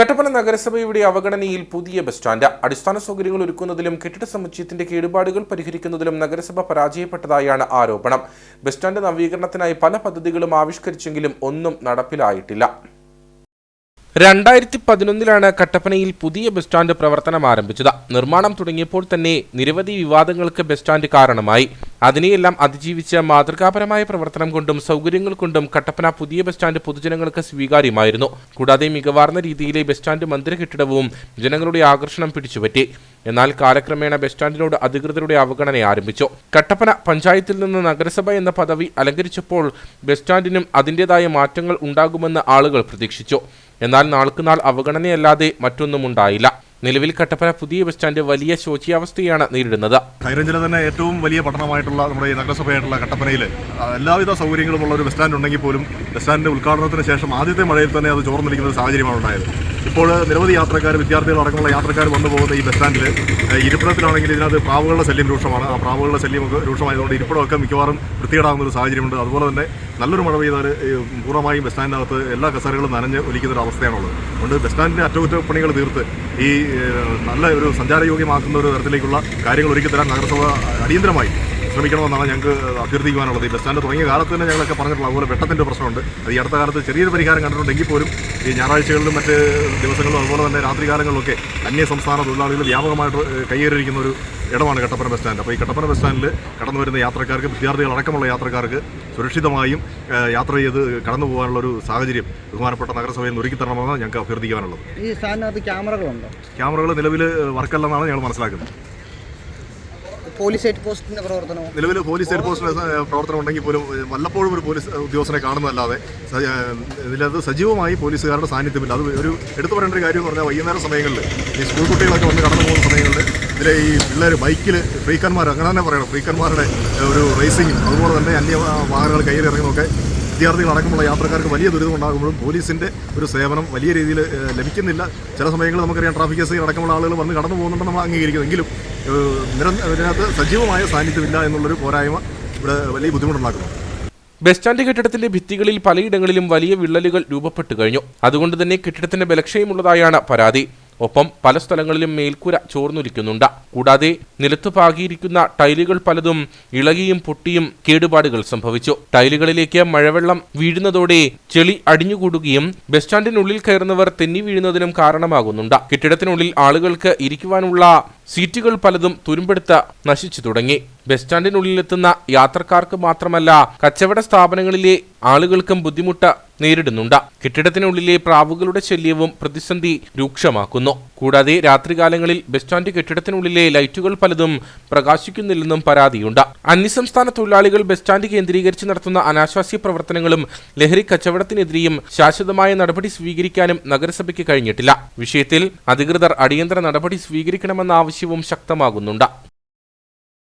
കട്ടപ്പന നഗരസഭയുടെ അവഗണനയിൽ പുതിയ bus stand. അടിസ്ഥാന സൗകര്യങ്ങൾ ഒരുക്കുന്നതിലും കെട്ടിട സമുച്ചയത്തിന്റെ കേടുപാടുകൾ പരിഹരിക്കുന്നതിലും നഗരസഭ പരാജയപ്പെട്ടതായാണ് ആരോപണം. ബസ് സ്റ്റാൻഡ് നവീകരണത്തിനായി പല പദ്ധതികളും ആവിഷ്കരിച്ചെങ്കിലും ഒന്നും നടപ്പിലായിട്ടില്ല. രണ്ടായിരത്തി പതിനൊന്നിലാണ് കട്ടപ്പനയിൽ പുതിയ ബസ് സ്റ്റാൻഡ് പ്രവർത്തനം ആരംഭിച്ചത്. നിർമ്മാണം തുടങ്ങിയപ്പോൾ തന്നെ നിരവധി വിവാദങ്ങൾക്ക് ബസ് സ്റ്റാൻഡ് കാരണമായി. അതിനെയെല്ലാം അതിജീവിച്ച് മാതൃകാപരമായ പ്രവർത്തനം കൊണ്ടും സൗകര്യങ്ങൾ കൊണ്ടും കട്ടപ്പന പുതിയ ബസ് സ്റ്റാൻഡ് പൊതുജനങ്ങൾക്ക് സ്വീകാര്യമായിരുന്നു. കൂടാതെ മികവാർന്ന രീതിയിലെ ബസ് സ്റ്റാൻഡ് മന്ദിര കെട്ടിടവും ജനങ്ങളുടെ ആകർഷണം പിടിച്ചുപറ്റി. എന്നാൽ കാലക്രമേണ ബസ് സ്റ്റാൻഡിനോട് അധികൃതരുടെ അവഗണന ആരംഭിച്ചു. കട്ടപ്പന പഞ്ചായത്തിൽ നിന്ന് നഗരസഭ എന്ന പദവി അലങ്കരിച്ചപ്പോൾ ബസ് സ്റ്റാൻഡിനും അതിന്റെതായ മാറ്റങ്ങൾ ഉണ്ടാകുമെന്ന് ആളുകൾ പ്രതീക്ഷിച്ചു. എന്നാൽ നാൾക്കുനാൾ അവഗണനയല്ലാതെ മറ്റൊന്നും ഉണ്ടായില്ല. നിലവിൽ കട്ടപ്പന പുതിയ ബസ് സ്റ്റാൻഡ് വലിയ ശോച്യാവസ്ഥയാണ് നേരിടുന്നത്. ഹൈറേഞ്ചിലെ തന്നെ ഏറ്റവും വലിയ പട്ടണമായിട്ടുള്ള നമ്മുടെ ഈ നഗരസഭയായിട്ടുള്ള കട്ടപ്പനയിൽ എല്ലാവിധ സൗകര്യങ്ങളുമുള്ള ഒരു ബസ് സ്റ്റാൻഡ് ഉണ്ടെങ്കിൽ പോലും ബസ് സ്റ്റാൻഡിന്റെ ഉദ്ഘാടനത്തിന് ശേഷം ആദ്യത്തെ മഴയിൽ തന്നെ അത് ചോർന്നിരിക്കുന്ന ഒരു സാഹചര്യമാണ് ഉണ്ടായത്. ഇപ്പോൾ നിരവധി യാത്രക്കാർ വിദ്യാർത്ഥികൾ അടക്കമുള്ള യാത്രക്കാർ വന്നു പോകുന്ന ഈ ബസ് സ്റ്റാൻഡിൽ ഇരിപ്പിടത്തിലാണെങ്കിൽ ഇതിനകത്ത് പ്രാവുകളുടെ ശല്യം രൂക്ഷമാണ്. ആ പ്രാവുകളുടെ ശല്യം രൂക്ഷമായതുകൊണ്ട് ഇരിപ്പിടമൊക്കെ മിക്കവാറും വൃത്തികേടാകുന്ന ഒരു സാഹചര്യമുണ്ട്. അതുപോലെ തന്നെ നല്ലൊരു മഴ പെയ്താൽ പൂർണമായും ബസ് സ്റ്റാൻഡിനകത്ത് എല്ലാ കസേരകളും നനഞ്ഞ് ഒലിക്കുന്ന ഒരു അവസ്ഥയാണുള്ളത്. അതുകൊണ്ട് ബസ് സ്റ്റാൻഡിന്റെ അറ്റകുറ്റപ്പണികൾ തീർത്ത് ഈ നല്ല ഒരു സഞ്ചാരയോഗ്യമാക്കുന്ന ഒരു തരത്തിലേക്കുള്ള കാര്യങ്ങൾ ഒരുക്കി തരാൻ നഗരസഭ അടിയന്തരമായി ശ്രമിക്കണമെന്നാണ് ഞങ്ങൾക്ക് അഭ്യർത്ഥിക്കുവാനുള്ളത്. ഈ ബസ് സ്റ്റാൻഡ് തുടങ്ങിയ കാലത്ത് തന്നെ ഞങ്ങളൊക്കെ പറഞ്ഞിട്ടുള്ള അതുപോലെ വെട്ടത്തിന്റെ പ്രശ്നമുണ്ട്. അത് ഈ അടുത്ത കാലത്ത് ചെറിയൊരു പരിഹാരം കണ്ടിട്ടുണ്ടെങ്കിൽ പോലും ഈ ഞായറാഴ്ചകളിലും മറ്റ് ദിവസങ്ങളിലും അതുപോലെ തന്നെ രാത്രികാലങ്ങളിലൊക്കെ അന്യ സംസ്ഥാന തൊഴിലാളികൾ വ്യാപകമായിട്ട് കയ്യേറിയിരിക്കുന്ന ഒരു ഇടമാണ് കട്ടപ്പന ബസ് സ്റ്റാൻഡ്. അപ്പോൾ ഈ കട്ടപ്പന ബസ് സ്റ്റാൻഡിൽ കടന്നു വരുന്ന യാത്രക്കാർക്ക് വിദ്യാർത്ഥികൾ അടക്കമുള്ള യാത്രക്കാർക്ക് സുരക്ഷിതമായും യാത്ര ചെയ്ത് കടന്നു പോകാനുള്ള ഒരു സാഹചര്യം ബഹുമാനപ്പെട്ട നഗരസഭയിൽ നിന്ന് ഒരുക്കി തരണമെന്നാണ് ഞങ്ങൾക്ക് അഭ്യർത്ഥിക്കാനുള്ളത് ഈ സ്ഥാനത്ത് ക്യാമറകളുണ്ടോ? ക്യാമറകൾ നിലവിൽ വർക്കല്ലെന്നാണ് ഞങ്ങൾ മനസ്സിലാക്കുന്നത്. പോലീസ് ഹെഡ് പോസ്റ്റിന്റെ പ്രവർത്തനവും നിലവിൽ പോലീസ് ഹെഡ് പോസ്റ്റിന്റെ പ്രവർത്തനം ഉണ്ടെങ്കിൽ പോലും വല്ലപ്പോഴും ഒരു പോലീസ് ഉദ്യോഗസ്ഥനെ കാണുന്നതല്ലാതെ ഇതിലത് സജീവമായി പോലീസുകാരുടെ സാന്നിധ്യമില്ല. അത് ഒരു എടുത്തു പറയേണ്ട ഒരു കാര്യം എന്ന് പറഞ്ഞാൽ വൈകുന്നേര സമയങ്ങളിൽ ഈ സ്കൂൾ കുട്ടികളൊക്കെ വന്ന് കടന്നു പോകുന്ന സമയങ്ങളിൽ ഇതിലെ ഈ പിള്ളേർ ബൈക്കിൽ ഫ്രീക്കന്മാർ അങ്ങനെ തന്നെ പറയണം ഫ്രീക്കന്മാരുടെ ഒരു റേസിങ്ങും അതുപോലെ തന്നെ അന്യ വാഹനങ്ങൾ കയ്യിൽ അടക്കമുള്ള യാത്രക്കാർക്ക് വലിയ ദുരിതം ഉണ്ടാകുമ്പോഴും പോലീസിന്റെ ഒരു സേവനം വലിയ രീതിയിൽ ലഭിക്കുന്നില്ല. ചില സമയങ്ങളിൽ നമുക്കറിയാം ട്രാഫിക് എസ് അടക്കമുള്ള ആളുകൾ വന്ന് കടന്നു പോകുന്നുണ്ടെന്ന് നമ്മൾ അംഗീകരിക്കുന്നു. എങ്കിലും ഏഹ്, നിരന്ത- ഇതിനകത്ത് സജീവമായ സാന്നിധ്യമില്ല എന്നുള്ളൊരു പോരായ്മ ഇവിടെ വലിയ ബുദ്ധിമുട്ടുണ്ടാക്കുന്നു. ബസ് സ്റ്റാൻഡ് കെട്ടിടത്തിന്റെ ഭിത്തികളിൽ പലയിടങ്ങളിലും വലിയ വിള്ളലുകൾ രൂപപ്പെട്ടു കഴിഞ്ഞു. അതുകൊണ്ട് തന്നെ കെട്ടിടത്തിന്റെ ബലക്ഷയമുള്ളതായാണ് പരാതി. ഒപ്പം പല സ്ഥലങ്ങളിലും മേൽക്കൂര ചോർന്നൊലിക്കുന്നുണ്ട്. കൂടാതെ നിലത്ത് പാകിയിരിക്കുന്ന ടൈലുകൾ പലതും ഇളകിയും പൊട്ടിയും കേടുപാടുകൾ സംഭവിച്ചു. ടൈലുകളിലേക്ക് മഴവെള്ളം വീഴുന്നതോടെ ചെളി അടിഞ്ഞുകൂടുകയും ബസ് സ്റ്റാൻഡിനുള്ളിൽ കയറുന്നവർ തെന്നി വീഴുന്നതിനും കാരണമാകുന്നുണ്ട്. കെട്ടിടത്തിനുള്ളിൽ ആളുകൾക്ക് ഇരിക്കുവാനുള്ള സീറ്റുകൾ പലതും തുരുമ്പെടുത്ത് നശിച്ചു തുടങ്ങി. ബസ് സ്റ്റാൻഡിനുള്ളിലെത്തുന്ന യാത്രക്കാർക്ക് മാത്രമല്ല കച്ചവട സ്ഥാപനങ്ങളിലെ ആളുകൾക്കും ബുദ്ധിമുട്ട് നേരിടുന്നുണ്ട്. കെട്ടിടത്തിനുള്ളിലെ പ്രാവുകളുടെ ശല്യവും പ്രതിസന്ധി രൂക്ഷമാക്കുന്നു. കൂടാതെ രാത്രികാലങ്ങളിൽ ബസ് സ്റ്റാൻഡ് കെട്ടിടത്തിനുള്ളിലെ ലൈറ്റുകൾ പലതും പ്രകാശിക്കുന്നില്ലെന്നും പരാതിയുണ്ട്. അന്യസംസ്ഥാന തൊഴിലാളികൾ ബസ് സ്റ്റാൻഡ് കേന്ദ്രീകരിച്ച് നടത്തുന്ന അനാശാസ്യ പ്രവർത്തനങ്ങളും ലഹരി കച്ചവടത്തിനെതിരെയും ശാശ്വതമായ നടപടി സ്വീകരിക്കാനും നഗരസഭയ്ക്ക് കഴിഞ്ഞിട്ടില്ല. വിഷയത്തിൽ അധികൃതർ അടിയന്തര നടപടി സ്വീകരിക്കണമെന്ന ആവശ്യവും ശക്തമാകുന്നുണ്ട്.